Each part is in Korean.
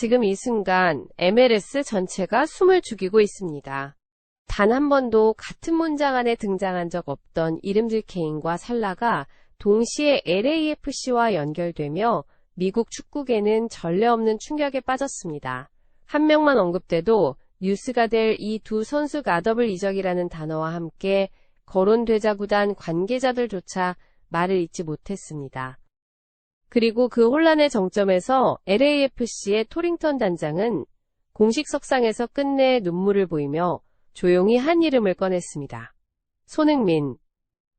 지금 이 순간 MLS 전체가 숨을 죽이고 있습니다. 단 한 번도 같은 문장 안에 등장한 적 없던 이름들 케인과 살라가 동시에 LAFC와 연결되며 미국 축구계는 전례 없는 충격에 빠졌습니다. 한 명만 언급돼도 뉴스가 될 이 두 선수 가 더블 이적이라는 단어와 함께 거론되자 구단 관계자들조차 말을 잇지 못했습니다. 그리고 그 혼란의 정점에서 LAFC의 토링턴 단장은 공식 석상에서 끝내 눈물을 보이며 조용히 한 이름을 꺼냈습니다. 손흥민.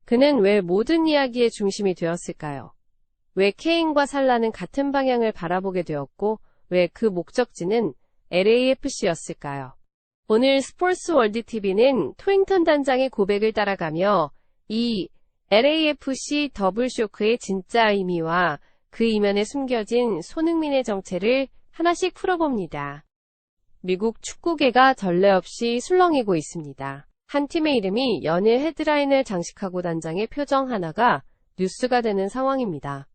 그는 왜 모든 이야기의 중심이 되었을까요? 왜 케인과 살라는 같은 방향을 바라보게 되었고 왜 그 목적지는 LAFC였을까요? 오늘 스포츠 월드 TV는 토잉턴 단장의 고백을 따라가며 이 LAFC 더블 쇼크의 진짜 의미와 그 이면에 숨겨진 손흥민의 정체를 하나씩 풀어봅니다. 미국 축구계가 전례 없이 술렁이고 있습니다. 한 팀의 이름이 연일 헤드라인을 장식하고 단장의 표정 하나가 뉴스가 되는 상황입니다.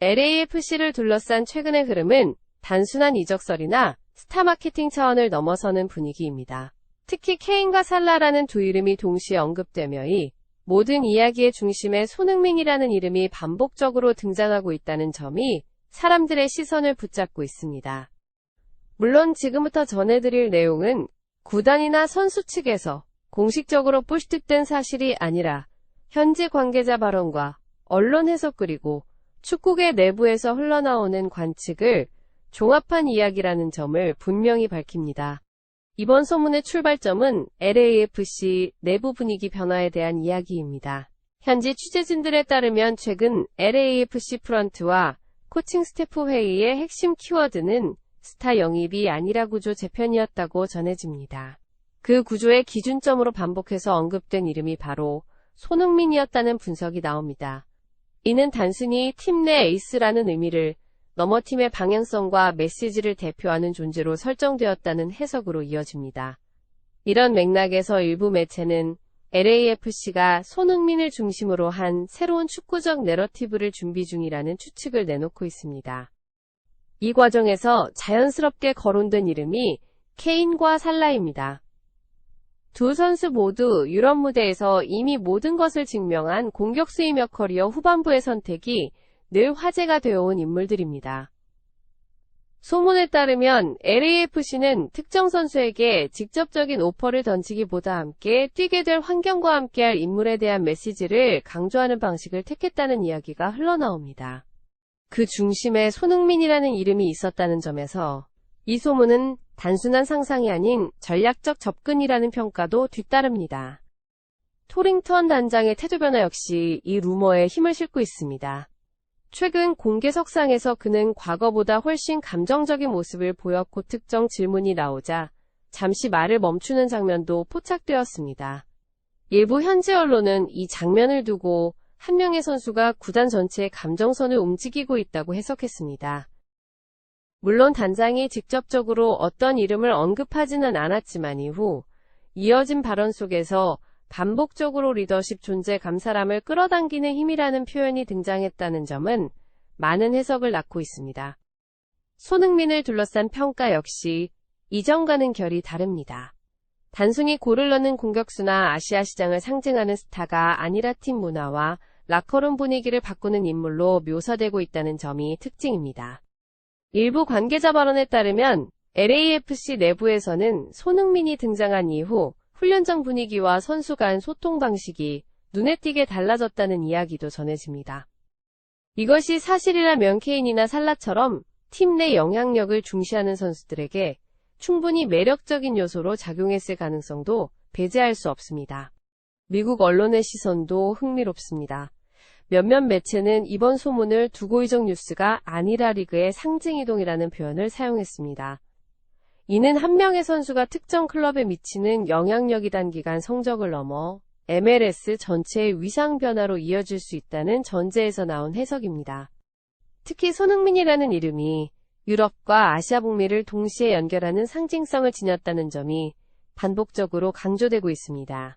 LAFC를 둘러싼 최근의 흐름은 단순한 이적설이나 스타 마케팅 차원을 넘어서는 분위기입니다. 특히 케인과 살라라는 두 이름이 동시에 언급되며 이 모든 이야기의 중심에 손흥민이라는 이름이 반복적으로 등장하고 있다는 점이 사람들의 시선을 붙잡고 있습니다. 물론 지금부터 전해드릴 내용은 구단이나 선수 측에서 공식적으로 푸시득된 사실이 아니라 현지 관계자 발언과 언론 해석 그리고 축구계 내부에서 흘러나오는 관측을 종합한 이야기라는 점을 분명히 밝힙니다. 이번 소문의 출발점은 LAFC 내부 분위기 변화에 대한 이야기입니다. 현지 취재진들에 따르면 최근 LAFC 프런트와 코칭 스태프 회의의 핵심 키워드는 스타 영입이 아니라 구조 재편이었다고 전해집니다. 그 구조의 기준점으로 반복해서 언급된 이름이 바로 손흥민이었다는 분석이 나옵니다. 이는 단순히 팀 내 에이스라는 의미를 넘어 팀의 방향성과 메시지를 대표하는 존재로 설정되었다는 해석으로 이어집니다. 이런 맥락에서 일부 매체는 LAFC가 손흥민을 중심으로 한 새로운 축구적 내러티브를 준비 중이라는 추측을 내놓고 있습니다. 이 과정에서 자연스럽게 거론된 이름이 케인과 살라입니다. 두 선수 모두 유럽 무대에서 이미 모든 것을 증명한 공격수이며 커리어 후반부의 선택이 늘 화제가 되어온 인물들입니다. 소문에 따르면 LAFC는 특정 선수에게 직접적인 오퍼를 던지기보다 함께 뛰게 될 환경과 함께할 인물에 대한 메시지를 강조하는 방식을 택했다는 이야기가 흘러나옵니다. 그 중심에 손흥민이라는 이름이 있었다는 점에서 이 소문은 단순한 상상이 아닌 전략적 접근이라는 평가도 뒤따릅니다. 토링턴 단장의 태도 변화 역시 이 루머에 힘을 싣고 있습니다. 최근 공개석상에서 그는 과거보다 훨씬 감정적인 모습을 보였고 특정 질문이 나오자 잠시 말을 멈추는 장면도 포착되었습니다. 일부 현지 언론은 이 장면을 두고 한 명의 선수가 구단 전체의 감정선을 움직이고 있다고 해석했습니다. 물론 단장이 직접적으로 어떤 이름을 언급하지는 않았지만 이후 이어진 발언 속에서 반복적으로 리더십 존재 감사람을 끌어당기는 힘이라는 표현이 등장했다는 점은 많은 해석을 낳고 있습니다. 손흥민을 둘러싼 평가 역시 이전과는 결이 다릅니다. 단순히 골을 넣는 공격수나 아시아 시장을 상징하는 스타가 아니라 팀 문화와 라커룸 분위기를 바꾸는 인물로 묘사되고 있다는 점이 특징입니다. 일부 관계자 발언에 따르면 LAFC 내부에서는 손흥민이 등장한 이후 훈련장 분위기와 선수 간 소통 방식이 눈에 띄게 달라졌다는 이야기도 전해집니다. 이것이 사실이라면 케인이나 살라처럼 팀 내 영향력을 중시하는 선수들에게 충분히 매력적인 요소로 작용했을 가능성도 배제할 수 없습니다. 미국 언론의 시선도 흥미롭습니다. 몇몇 매체는 이번 소문을 두고이적 뉴스가 아니라 리그의 상징이동이라는 표현을 사용했습니다. 이는 한 명의 선수가 특정 클럽에 미치는 영향력이 단기간 성적을 넘어 MLS 전체의 위상 변화로 이어질 수 있다는 전제에서 나온 해석입니다. 특히 손흥민이라는 이름이 유럽과 아시아 북미를 동시에 연결하는 상징성을 지녔다는 점이 반복적으로 강조되고 있습니다.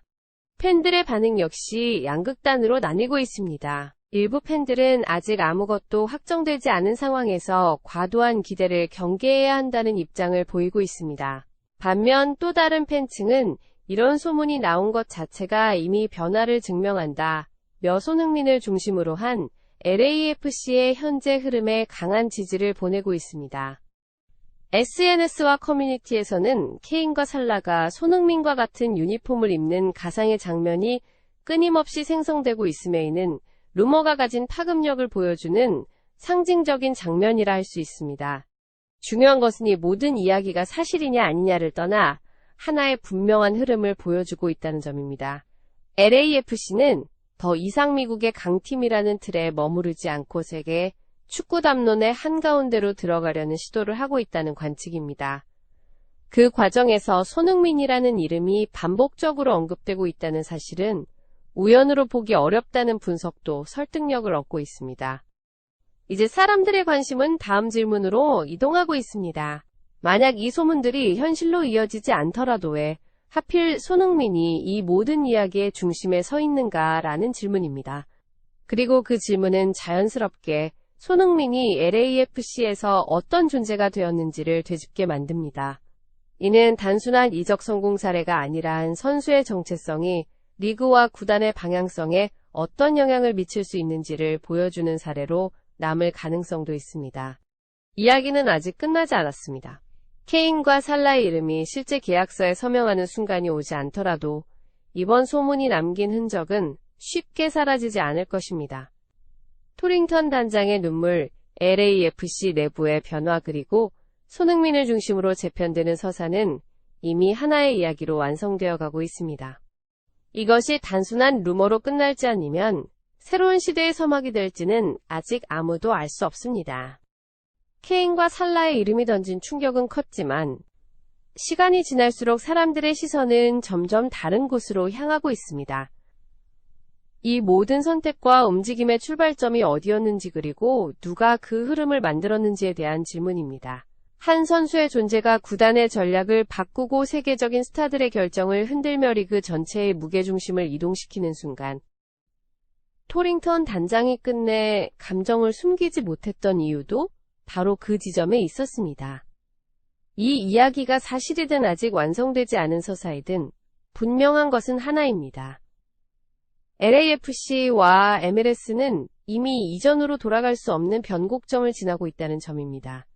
팬들의 반응 역시 양극단으로 나뉘고 있습니다. 일부 팬들은 아직 아무것도 확정되지 않은 상황에서 과도한 기대를 경계해야 한다는 입장을 보이고 있습니다. 반면 또 다른 팬층은 이런 소문이 나온 것 자체가 이미 변화를 증명한다. 며 손흥민을 중심으로 한 LAFC의 현재 흐름에 강한 지지를 보내고 있습니다. SNS와 커뮤니티에서는 케인과 살라가 손흥민과 같은 유니폼을 입는 가상의 장면이 끊임없이 생성되고 있음에는 루머가 가진 파급력을 보여주는 상징적인 장면이라 할 수 있습니다. 중요한 것은 이 모든 이야기가 사실이냐 아니냐를 떠나 하나의 분명한 흐름을 보여주고 있다는 점입니다. LAFC는 더 이상 미국의 강팀이라는 틀에 머무르지 않고 세계 축구 담론의 한가운데로 들어가려는 시도를 하고 있다는 관측입니다. 그 과정에서 손흥민이라는 이름이 반복적으로 언급되고 있다는 사실은 우연으로 보기 어렵다는 분석도 설득력을 얻고 있습니다. 이제 사람들의 관심은 다음 질문으로 이동하고 있습니다. 만약 이 소문들이 현실로 이어지지 않더라도 왜 하필 손흥민이 이 모든 이야기의 중심에 서 있는가라는 질문입니다. 그리고 그 질문은 자연스럽게 손흥민이 LAFC에서 어떤 존재가 되었는지를 되짚게 만듭니다. 이는 단순한 이적 성공 사례가 아니란 선수의 정체성이 리그와 구단의 방향성에 어떤 영향을 미칠 수 있는지를 보여주는 사례로 남을 가능성도 있습니다. 이야기는 아직 끝나지 않았습니다. 케인과 살라의 이름이 실제 계약서에 서명하는 순간이 오지 않더라도 이번 소문이 남긴 흔적은 쉽게 사라지지 않을 것입니다. 토링턴 단장의 눈물, LAFC 내부의 변화 그리고 손흥민을 중심으로 재편되는 서사는 이미 하나의 이야기로 완성되어 가고 있습니다. 이것이 단순한 루머로 끝날지 아니면 새로운 시대의 서막이 될지는 아직 아무도 알 수 없습니다. 케인과 살라의 이름이 던진 충격은 컸지만 시간이 지날수록 사람들의 시선은 점점 다른 곳으로 향하고 있습니다. 이 모든 선택과 움직임의 출발점이 어디였는지 그리고 누가 그 흐름을 만들었는지에 대한 질문입니다. 한 선수의 존재가 구단의 전략을 바꾸고 세계적인 스타들의 결정을 흔들며 리그 전체의 무게중심을 이동시키는 순간 토링턴 단장이 끝내 감정을 숨기지 못했던 이유도 바로 그 지점에 있었습니다. 이 이야기가 사실이든 아직 완성되지 않은 서사이든 분명한 것은 하나입니다. LAFC와 MLS는 이미 이전으로 돌아갈 수 없는 변곡점을 지나고 있다는 점입니다.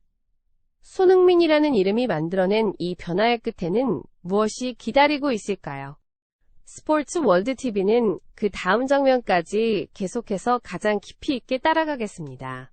손흥민이라는 이름이 만들어낸 이 변화의 끝에는 무엇이 기다리고 있을까요? 스포츠 월드 TV는 그 다음 장면까지 계속해서 가장 깊이 있게 따라가겠습니다.